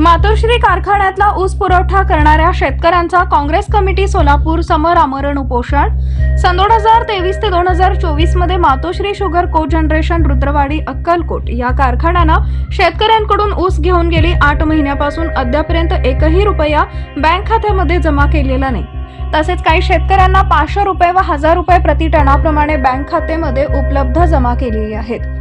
मातोश्री कारखान्यातला ऊस पुरवठा करणाऱ्या शेतकऱ्यांचा काँग्रेस कमिटी सोलापूर समोर आमरण उपोषण. सन दोन हजार तेवीस ते दोन हजार चोवीसमध्ये Matoshri sugar co generation Rudrawadi Akkalkot या कारखान्यानं शेतकऱ्यांकडून ऊस घेऊन गेली आठ महिन्यापासून अद्यापर्यंत एकही रुपया बँक खात्यामध्ये जमा केलेला नाही. तसेच काही शेतकऱ्यांना पाचशे रुपये व हजार रुपये प्रति टनाप्रमाणे बँक खात्यामध्ये उपलब्ध जमा केलेली आहेत.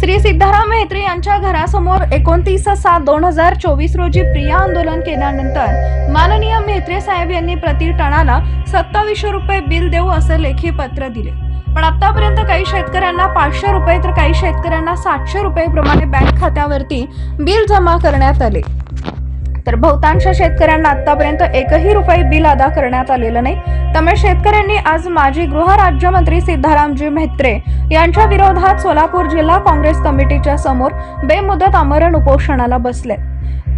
श्री सिद्धाराम म्हेत्रे यांच्या घरासमोर एकोणतीस सात दोन हजार चोवीस रोजी प्रिया आंदोलन केल्यानंतर माननीय म्हेत्रे साहेब यांनी प्रति टणाला सत्तावीसशे रुपये बिल देऊ असे लेखी पत्र दिले. पण आतापर्यंत काही शेतकऱ्यांना पाचशे रुपये तर काही शेतकऱ्यांना सातशे रुपये प्रमाणे बँक खात्यावरती बिल जमा करण्यात आले. तर बहुतांश शेतकऱ्यांना आतापर्यंत एकही रुपये बिल अदा करण्यात आलेलं नाही. त्यामुळे शेतकऱ्यांनी आज माजी गृह राज्यमंत्री सिद्धारामजी म्हेत्रे यांच्या विरोधात सोलापूर जिल्हा काँग्रेस कमिटीच्या समोर बेमुदत आमरण उपोषणाला बसले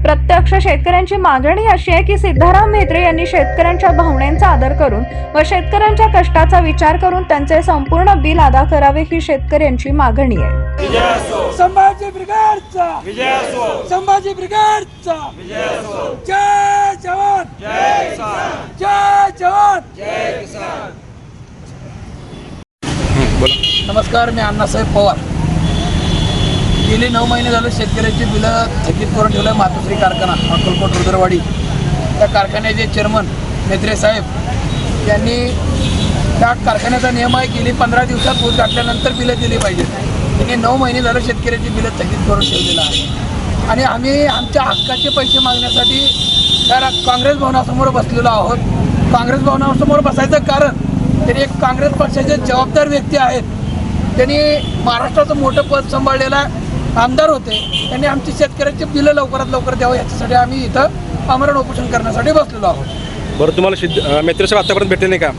प्रत्यक्ष शेतकऱ्यांची मागणी अशी आहे की सिद्धाराम म्हेत्रे यांनी शेतकऱ्यांच्या भावनांचा आदर करून व शेतकऱ्यांच्या कष्टाचा विचार करून त्यांचे संपूर्ण बिल अदा करावे ही शेतकऱ्यांची मागणी आहे. विजय असो. संभाजी ब्रिगेडचा. विजय असो. संभाजी ब्रिगेडचा. विजय असो. जय जवान. जय किसान. जय जवान. जय किसान. नमस्कार मी अण्णासाहेब पवार. गेली नऊ महिने झाले शेतकऱ्याची बिलं थकीत करून ठेवलं मातोश्री कारखाना अक्कलकोट रुद्रवाडी. त्या कारखान्याचे चेअरमन मेत्रे साहेब यांनी त्या कारखान्याचा नियम आहे गेली पंधरा दिवसात ऊस गाठल्यानंतर बिलं दिली पाहिजेत. त्यांनी नऊ महिने झालं शेतकऱ्याची बिलं थकीत करून ठेवलेलं आहे. आणि आम्ही आमच्या हक्काचे पैसे मागण्यासाठी त्या काँग्रेस भवनासमोर बसलेलो आहोत. काँग्रेस भवनासमोर बसायचं कारण त्यांनी एक काँग्रेस पक्षाचे जबाबदार व्यक्ती आहेत. त्यांनी महाराष्ट्राचं मोठं पद सांभाळलेलं आहे. आमदार होते त्यांनी आमची शेतकऱ्याची बिलं लवकरात लवकर द्यावं याच्यासाठी आम्ही इथं आमरण उपोषण करण्यासाठी बसलेलो आहोत. बरं तुम्हाला सिद्ध मित्रसाहेब आतापर्यंत भेटले नाही का?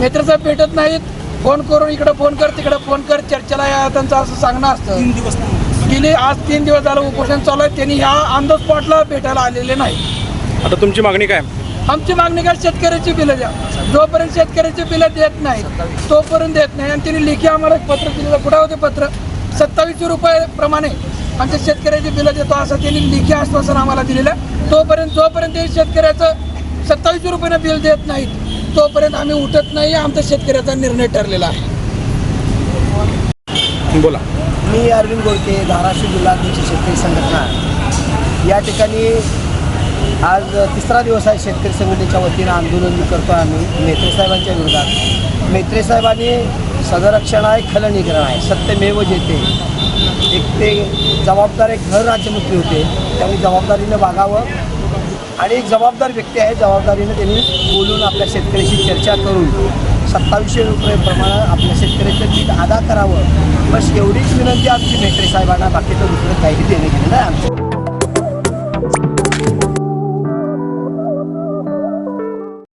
मित्रसाहेब भेटत नाहीत. फोन करून इकडं फोन कर तिकडं फोन कर. चर्चेला या त्यांचं असं सांगणं असतं. तीन दिवस गेले आज तीन दिवस झालं उपोषण चालू आहे. त्यांनी ह्या ऑन द स्पॉटला भेटायला आलेले नाही. आता तुमची मागणी काय? आमची मागणी काय? शेतकऱ्याची बिलं द्या. जोपर्यंत शेतकऱ्याची बिलं देत नाही तोपर्यंत देत नाही. आणि त्यांनी लेखी आम्हाला एक पत्र दिलेलं कुठं होते पत्र. सत्तावीसशे रुपये प्रमाणे आमच्या शेतकऱ्याची बिलं देतो असं त्यांनी लेखी आश्वासन आम्हाला दिलेलं तोपर्यंत जोपर्यंत हे शेतकऱ्याचं सत्तावीसशे रुपयानं बिल देत नाहीत तोपर्यंत आम्ही उठत नाही आमचा शेतकऱ्याचा निर्णय ठरलेला आहे. बोला. मी अरविंद गोडके धाराशिव जिल्हाध्यक्ष शेतकरी संघटना या ठिकाणी आज तिसरा दिवस आहे शेतकरी संघटनेच्या वतीनं आंदोलन मी करतो आम्ही. मेत्रे साहेबांच्या विरोधात. मेत्रे साहेबांनी सदरक्षण आहे खलनिग्रहण आहे. सत्यमेव जेते एक ते जबाबदार एक घर राज्यमंत्री होते त्यांनी जबाबदारीनं वागावं. आणि एक जबाबदार व्यक्ती आहे जबाबदारीनं त्यांनी बोलून आपल्या शेतकऱ्याशी चर्चा करून सत्तावीसशे रुपये प्रमाणे आपल्या शेतकऱ्याचं पीक अदा करावं. बस एवढीच विनंती आमची मेत्रे साहेबांना बाकीचं दुसरं काही देणे घेणं नाही आमचं.